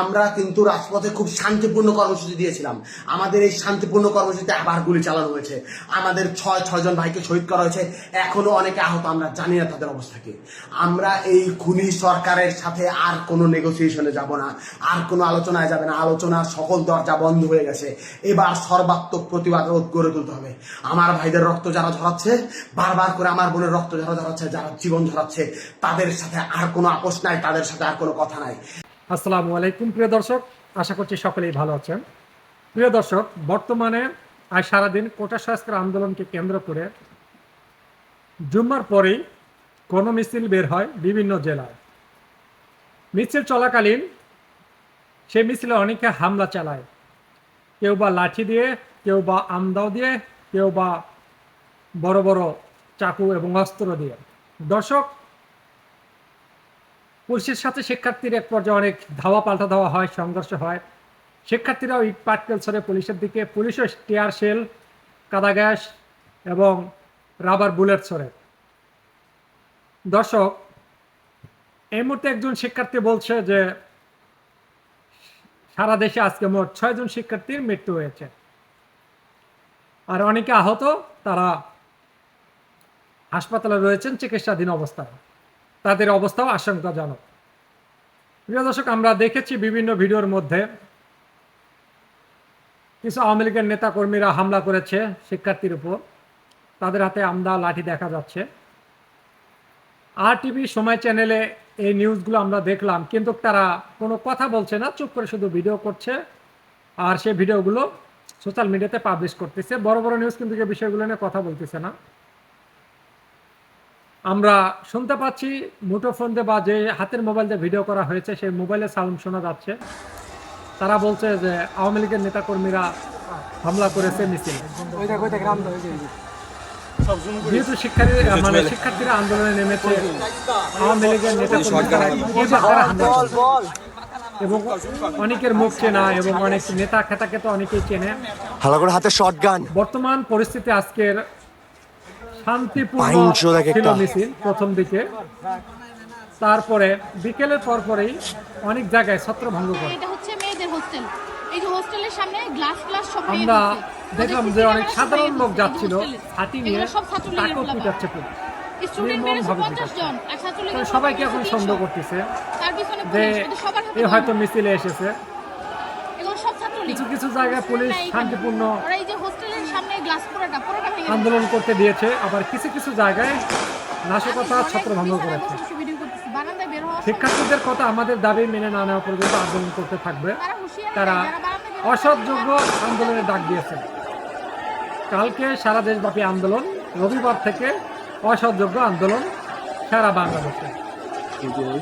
আমরা কিন্তু রাজপথে খুব শান্তিপূর্ণ কর্মসূচি দিয়েছিলাম। আমাদের এই শান্তিপূর্ণ কর্মসূচিতে আবার গুলি চালানো হয়েছে। আমাদের ছয় ছয়জন ভাইকে শহীদ করা হয়েছে। এখনও অনেকে আহত, আমরা জানি না তাদের অবস্থাকে আমরা এই খুনি সরকারের সাথে আর কোনো নেগোসিয়েশনে যাব না, আর কোনো আলোচনায় যাবে না। আলোচনার সকল দরজা বন্ধ হয়ে গেছে। এবার সর্বাত্মক প্রতিবাদ গড়ে তুলতে হবে। আমার ভাইদের রক্ত যারা ঝরাচ্ছে, বারবার করে আমার বোনের রক্ত যারা ঝরাচ্ছে, যারা জীবন ঝরাচ্ছে, তাদের সাথে আর কোনো আপোষ নাই, তাদের সাথে আর কোনো কথা নাই। আসসালামু আলাইকুম, প্রিয় দর্শক। আশা করছি সকলেই ভালো আছেন। প্রিয় দর্শক, বর্তমানে আজ সারাদিন কোটা সংস্কার আন্দোলনকে কেন্দ্র করে জুম্মার পরেই কোনো মিছিল বের হয় বিভিন্ন জেলায়। মিছিল চলাকালীন সেই মিছিলে অনেকে হামলা চালায়। কেউ বা লাঠি দিয়ে, কেউ বা আমদাও দিয়ে, কেউ বা বড় বড় চাকু এবং অস্ত্র দিয়ে। দর্শক পুলিশের সাথে শিক্ষার্থীর এক পর্যায়ে অনেক ধাওয়া পাল্টা ধাওয়া হয়, সংঘর্ষ হয়। শিক্ষার্থীরাও ইট পাটকেল ছড়ে পুলিশের দিকে, পুলিশও টিয়ার শেল, কাদা গ্যাস এবং রাবার বুলেট ছড়ে। দর্শক, এই মুহূর্তে একজন শিক্ষার্থী বলছে যে, সারা দেশে আজকে মোট ছয়জন শিক্ষার্থীর মৃত্যু হয়েছে। আর অনেকে আহত, তারা হাসপাতালে রয়েছেন চিকিৎসাধীন অবস্থায়। তাদের অবস্থাও আশঙ্কাজনক। প্রিয় দর্শক, আমরা দেখেছি বিভিন্ন ভিডিওর মধ্যে কিছু আওয়ামী লীগের নেতাকর্মীরা হামলা করেছে শিক্ষার্থীর উপর। তাদের হাতে আমদা লাঠি দেখা যাচ্ছে। আর টিভি সময় চ্যানেলে এই নিউজগুলো আমরা দেখলাম, কিন্তু তারা কোনো কথা বলছে না, চুপ করে শুধু ভিডিও করছে আর সেই ভিডিওগুলো সোশ্যাল মিডিয়াতে পাবলিশ করতেছে। বড় বড় নিউজ কিন্তু বিষয়গুলো নিয়ে কথা বলতেছে না। আমরা শুনতে পাচ্ছি মুঠোফোন দিয়ে বা যে হাতের মোবাইল দিয়ে ভিডিও করা হয়েছে সেই মোবাইলে সাউন্ড শোনা যাচ্ছে। তারা বলছে যে আওয়ামী লীগের নেতাকর্মীরা হামলা করেছে মিছিল। যেহেতু শিক্ষার্থী মানে শিক্ষার্থীরা আন্দোলনে নেমেছে আওয়ামী লীগের নেতাকর্মীরা? এবং অনেকের মুখ চেনা এবং অনেক নেতা খেতাকে তো অনেকেই চেনে। হাতে শর্ট গান বর্তমান পরিস্থিতি আজকের শান্তিপূর্ণ ছিল মিছিল প্রথম দিকে। তারপরে বিকেলের পর পরেই অনেক জায়গায় ছত্রভঙ্গ করে। এটা হচ্ছে মেয়েদের হোস্টেল এই যে হোস্টেলের সামনে গ্লাস গ্লাস সব আমরা দেখলাম যে অনেক সাধারণ লোক যাচ্ছিল হাতি নিয়ে এগুলো তাকেও পিটাচ্ছে সবাইকে এখন সন্দেহ করতেছে 300 যে এ হয়তো মিছিলে এসেছে। এগুলো সব ছাত্রলীগ। কিছু কিছু জায়গায় পুলিশ শান্তিপূর্ণ আন্দোলন করতে দিয়েছে আবার কিছু কিছু জায়গায় নাশকতা আমি ছত্রভঙ্গ করেছে। শিক্ষার্থীদের কথা আমাদের দাবি মেনে না নেওয়া পর্যন্ত আন্দোলন করতে থাকবে। তারা অসহযোগ্য আন্দোলনের ডাক দিয়েছে। কালকে সারা দেশব্যাপী আন্দোলন রবিবার থেকে অসৎযোগ্য আন্দোলন সারা বাংলাদেশে।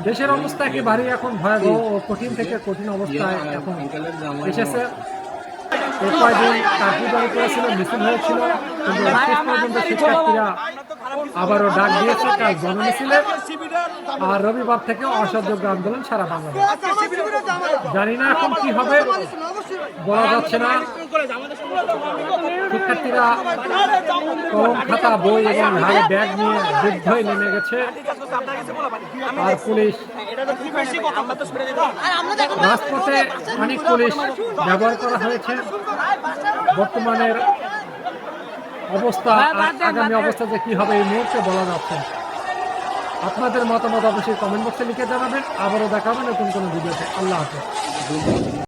দেশের অবস্থা একেবারেই এখন ভয়াবহ ও কঠিন থেকে কঠিন অবস্থায় এখন এসেছে। হয়েছিল, কিন্তু পর্যন্ত শিক্ষার্থীরা আবারও ডাক দিয়েছে, কাল গণমিছিলে আর রবিবার থেকে অসহযোগ্য আন্দোলন সারা বাংলাদেশ। জানি না এখন কি হবে, বলা যাচ্ছে না। শিক্ষার্থীরা কলম, খাতা, বই এবং ব্যাগ নিয়ে যুদ্ধই নেমে গেছে। আর পুলিশ। রাজপথে অনেক পুলিশ ব্যবহার করা হয়েছে। বর্তমানের অবস্থা আর আগামী অবস্থা যে কি হবে এই মুহূর্তে বলা যাচ্ছে আপনাদের মতামত অবশ্যই কমেন্ট বক্সে লিখে জানাবেন। আবারও দেখাবেন নতুন কোনো ভিডিওতে। আল্লাহ হাফেজ।